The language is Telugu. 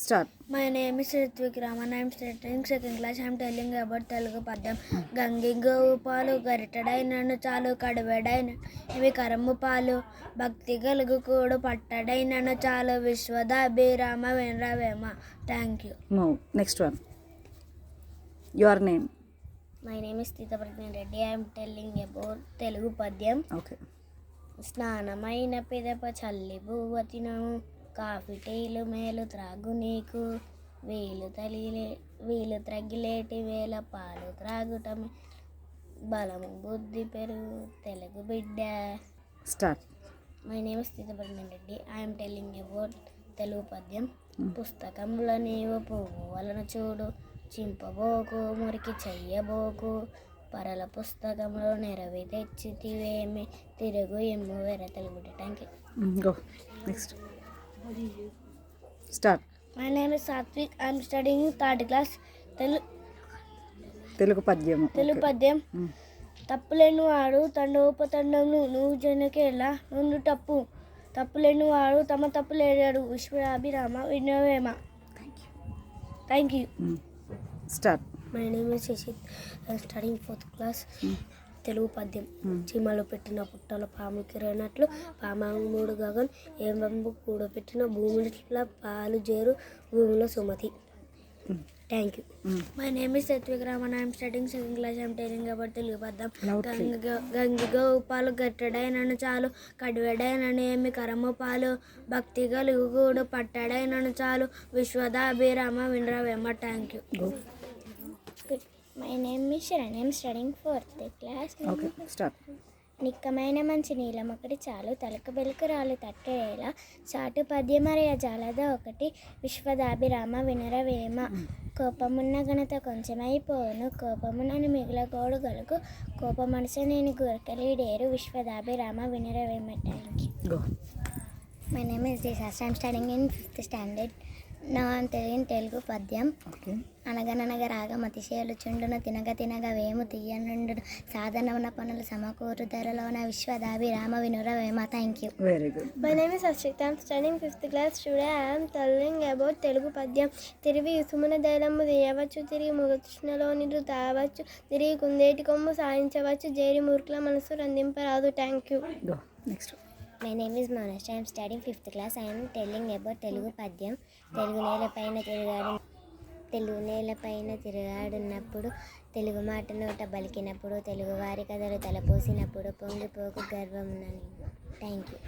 Start. My name is Ritvik Raman. I am studying second class. I am telling about Telugu పద్యం గంగి గోవు పాలు గరిటెడైనను చాలు కడవెడైన ఇవి కరము పాలు భక్తి కలుగు కూడు పట్టడైనను చాలు విశ్వదాభిరామ వెనరవేమ thank you move next one your name my name is తీతప్రజ్ఞ Reddy I'm telling about Telugu పద్యం ఓకే స్నానమైన పిదప చల్లి బువ్వ తినము కాఫీ టీలు మేలు త్రాగు నీకు. వీలు తలిలే వీలు త్రగిలేటి వేల పాలు త్రాగుటమే. బలము బుద్ధి పెరుగు తెలుగు బిడ్డ. Start. My name స్థితపడిన Reddy I'm telling about Telugu పద్యం. పుస్తకంలో నీవు పువ్వు వలన చూడు చింపబోకు మురికి చెయ్యబోకు. పరల పుస్తకంలో నెరవి తెచ్చితివేమి తిరుగు ఎమ్ము వేరే తెలుగు బిడ్డ thank you go next start my name is Sathvik I'm studying third class Telugu Telugu పద్యము తెలుగు పద్యం. Mm. తప్పులేని వాడు తండోపతండము నువ్వు జనకేలా నుండు తప్పు. తప్పులేని వాడు తమ తప్పు లేడాడు. విశ్వరాభిరామ వినవేమ. Thank you start my name is Sashith I'm studying fourth class Telugu పద్యం. చీమలు పెట్టిన పుట్టలు పాము కిరనట్లు పామాంగు మూడు గగన్ ఏం బంబు కూడబెట్టిన భూమిలో పాలు జేరు భూమిలో Sumathi. Thank you my name is Sathvik Raman I'm studying second class I'm telling about Telugu Loudly. గంగిగా ఉపాలు గట్టడైనను చాలు కడివెడైనను ఏమి కరము పాలు భక్తి గలుగుడు పట్టడైనను చాలు విశ్వదాభిరామ వినరవేమ thank you my name is Sharan I'm studying fourth class okay start నిక్కమైన మంచి నీలం ఒకటి చాలు. తలక బెలుకు రాలు తట్టేలా చాటు పద్యమరయ జాలద ఒకటి. విశ్వదాభిరామ వినరవేమ. కోపమున్న ఘనత కొంచెమైపోను కోపమునను మిగిలగోడు గలుగు. కోపమనస నేను గురకలీడేరు విశ్వదాభిరామ వినరవేమ thank you go my name is దిశాస్ I'm studying in fifth standard నా తెలియని తెలుగు పద్యం. ఓకే. అనగననగ రాగం అతిశయలు చుండును తినగ తినగ వేము తీయనుండు సాధనమున పనులు సమకూరు ధరలోన విశ్వదాభి రామ వినుర Vema. Thank you very good my name is Ashrith I'm studying fifth class today I'm telling about Telugu పద్యం. తిరిగి ఇసుమున దైలము తీయవచ్చు తిరిగి మృగతృష్ణలో నీరు తాగవచ్చు తిరిగి కుందేటి కొమ్ము సాధించవచ్చు జేరి మూర్ఖుల మనసు రందింపరాదు. Thank you go next my name is మోనస్ I'm studying fifth class I'm telling about Telugu పద్యం తెలుగు నేలపైన తిరుగాడు. తెలుగు నేలపైన తిరుగాడున్నప్పుడు తెలుగు మాట నోట బలికినప్పుడు తెలుగు వారి కథలు తలపోసినప్పుడు పొంగిపోకు గర్వమునని థ్యాంక్ యూ